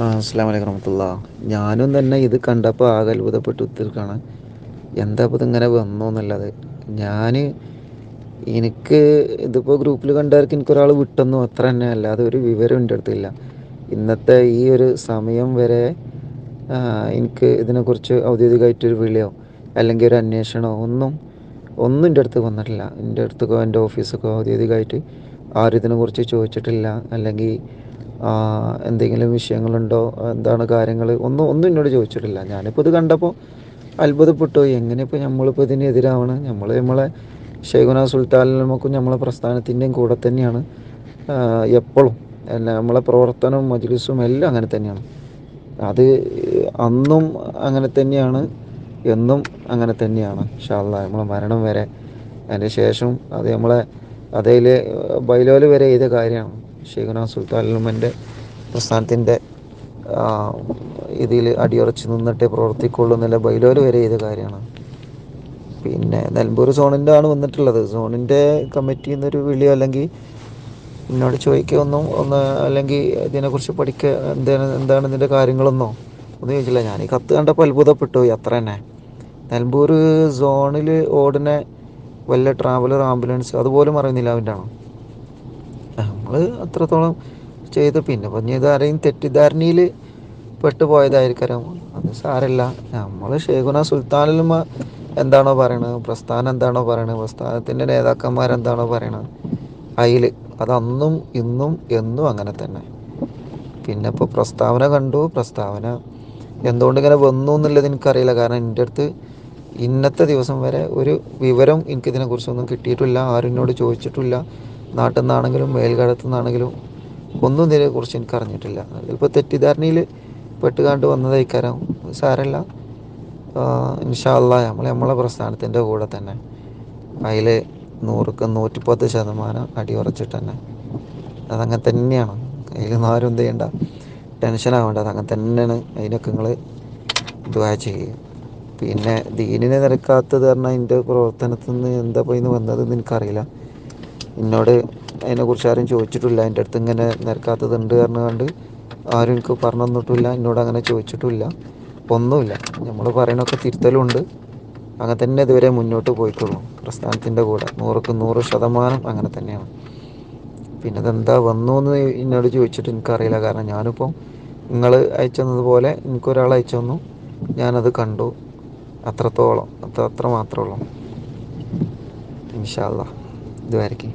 ആഹ് അസ്സലാമു അലൈക്കും വറഹ്മത്തുള്ള. ഞാനും തന്നെ ഇത് കണ്ടപ്പോൾ ആകെ അത്ഭുതപ്പെട്ട്. എന്താ ഇപ്പോൾ ഇതിങ്ങനെ വന്നുന്നുള്ളത് ഞാൻ എനിക്ക് ഇതിപ്പോൾ ഗ്രൂപ്പിൽ കണ്ടവർക്ക് എനിക്കൊരാൾ വിട്ടെന്നു. അത്ര തന്നെ. അല്ലാതെ ഒരു വിവരം എന്റെ അടുത്തില്ല ഇന്നത്തെ ഈ ഒരു സമയം വരെ എനിക്ക് ഇതിനെക്കുറിച്ച് ഔദ്യോഗികമായിട്ടൊരു വിളിയോ അല്ലെങ്കിൽ ഒരു അന്വേഷണമോ ഒന്നും ഒന്നും എന്റെ അടുത്ത് വന്നിട്ടില്ല. എന്റെ അടുത്തൊക്കെ എന്റെ ഓഫീസൊക്കെ ഔദ്യോഗികമായിട്ട് ആരും ഇതിനെക്കുറിച്ച് ചോദിച്ചിട്ടില്ല. അല്ലെങ്കിൽ എന്തെങ്കിലും വിഷയങ്ങളുണ്ടോ? എന്താണ് കാര്യങ്ങൾ ഒന്നും ഒന്നും എന്നോട് ചോദിച്ചിട്ടില്ല. ഞാനിപ്പോൾ ഇത് കണ്ടപ്പോൾ അത്ഭുതപ്പെട്ടു. എങ്ങനെയിപ്പോൾ നമ്മളിപ്പോൾ ഇതിനെതിരാവണ്? നമ്മൾ നമ്മളെ ഷെയ്ഖുന സുൽത്താനും നമ്മളെ പ്രസ്ഥാനത്തിന്റെയും കൂടെ തന്നെയാണ്. എപ്പോഴും നമ്മളെ പ്രവർത്തനവും മജ്ലിസും എല്ലാം അങ്ങനെ തന്നെയാണ്. അത് അന്നും അങ്ങനെ തന്നെയാണ് എന്നും അങ്ങനെ തന്നെയാണ്. അള്ളാ നമ്മളെ മരണം വരെ. അതിന് ശേഷം അത് നമ്മളെ അതേൽ ബൈലോൽ വരെ ചെയ്ത കാര്യമാണ്. ഷെയ്ഖുന സുൽത്താനുലമന്റെ പ്രസ്ഥാനത്തിന്റെ ഇതിൽ അടിയുറച്ച് നിന്നിട്ടേ പ്രവർത്തിക്കുള്ളൂ എന്നല്ല ബൈലോൽ വരെ ചെയ്ത കാര്യമാണ്. പിന്നെ നിലമ്പൂർ സോണിന്റെ ആണ് വന്നിട്ടുള്ളത്. സോണിന്റെ കമ്മിറ്റിയിൽ നിന്നൊരു വിളിയോ അല്ലെങ്കിൽ എന്നോട് ചോദിക്കുക ഒന്നും ഒന്ന് അല്ലെങ്കിൽ ഇതിനെക്കുറിച്ച് പഠിക്കുക എന്താണ് എന്താണ് ഇതിന്റെ കാര്യങ്ങളൊന്നോ? ഒന്നും ചോദിച്ചില്ല. ഞാൻ ഈ കത്ത് കണ്ടപ്പോൾ അത്ഭുതപ്പെട്ടു. പോയി അത്ര തന്നെ. നിലമ്പൂർ സോണിൽ ഓടിനെ വല്ല ട്രാവലർ ആംബുലൻസ് അതുപോലും അറിയുന്നില്ല അവന്റെ ആണോ നമ്മൾ അത്രത്തോളം ചെയ്ത്. പിന്നെ പറഞ്ഞ ഇത് ആരെയും തെറ്റിദ്ധാരണയിൽ പെട്ടു പോയതായിരിക്കാം അത് സാരല്ല. നമ്മൾ ഷേഖുന സുൽത്താനിലും എന്താണോ പറയണത്? പ്രസ്ഥാനം എന്താണോ പറയണത്? പ്രസ്ഥാനത്തിന്റെ നേതാക്കന്മാരെന്താണോ പറയണത്? അതിൽ അതന്നും ഇന്നും എന്നും അങ്ങനെ തന്നെ. പിന്നെ ഇപ്പോൾ പ്രസ്താവന കണ്ടു. പ്രസ്താവന എന്തുകൊണ്ട് ഇങ്ങനെ വന്നു എന്നുള്ളത് എനിക്കറിയില്ല. കാരണം എന്റെ അടുത്ത് ഇന്നത്തെ ദിവസം വരെ ഒരു വിവരം എനിക്കിതിനെക്കുറിച്ചൊന്നും കിട്ടിയിട്ടില്ല. ആരും എന്നോട് ചോദിച്ചിട്ടില്ല. നാട്ടിൽ നിന്നാണെങ്കിലും മേൽക്കാലത്തു നിന്നാണെങ്കിലും ഒന്നും ഇതിനെക്കുറിച്ച് എനിക്ക് അറിഞ്ഞിട്ടില്ല. ചിലപ്പോൾ തെറ്റിദ്ധാരണയിൽ പെട്ടുകാണ്ട് വന്നതായിക്കാരം സാരല്ല. ഇൻഷാല്ല നമ്മൾ നമ്മളെ പ്രസ്ഥാനത്തിന്റെ കൂടെ തന്നെ അതിൽ നൂറുക്ക് നൂറ്റിപ്പത്ത് ശതമാനം അടിയുറച്ചിട്ട് തന്നെ അതങ്ങനെ തന്നെയാണ്. അതിലൊന്നും ആരും എന്ത് ചെയ്യണ്ട. ടെൻഷൻ ആവേണ്ട. അതങ്ങനെ തന്നെയാണ് അതിനൊക്കെ നിങ്ങൾ ദ്വാ ചെയ്യുക. പിന്നെ ദീനിനെ നിരക്കാത്തത് പറഞ്ഞാൽ എന്റെ പ്രവർത്തനത്തിൽ നിന്ന് എന്താ പോയിന്ന് വന്നതെന്ന് എനിക്കറിയില്ല. എന്നോട് അതിനെക്കുറിച്ച് ആരും ചോദിച്ചിട്ടില്ല. എന്റെ അടുത്ത് ഇങ്ങനെ നിരക്കാത്തതുണ്ട് പറഞ്ഞുകൊണ്ട് ആരും എനിക്ക് പറഞ്ഞു തന്നിട്ടില്ല. എന്നോട് അങ്ങനെ ചോദിച്ചിട്ടില്ല. ഒന്നുമില്ല. നമ്മൾ പറയണൊക്കെ തിരുത്തലുണ്ട്. അങ്ങനെ തന്നെ ഇതുവരെ മുന്നോട്ട് പോയിട്ടുള്ളൂ. പ്രസ്ഥാനത്തിന്റെ കൂടെ നൂറുക്ക് നൂറ് ശതമാനം അങ്ങനെ തന്നെയാണ്. പിന്നെ അതെന്താ വന്നു എന്ന് എന്നോട് ചോദിച്ചിട്ട് എനിക്കറിയില്ല. കാരണം ഞാനിപ്പോൾ നിങ്ങൾ അയച്ചതുപോലെ എനിക്കൊരാൾ അയച്ചു തന്നു. ഞാനത് കണ്ടു. അത്രത്തോളം. അത്ര അത്ര മാത്രമേ ഉള്ളൂ. ഇൻഷാല്ല ഇതുവരയ്ക്ക്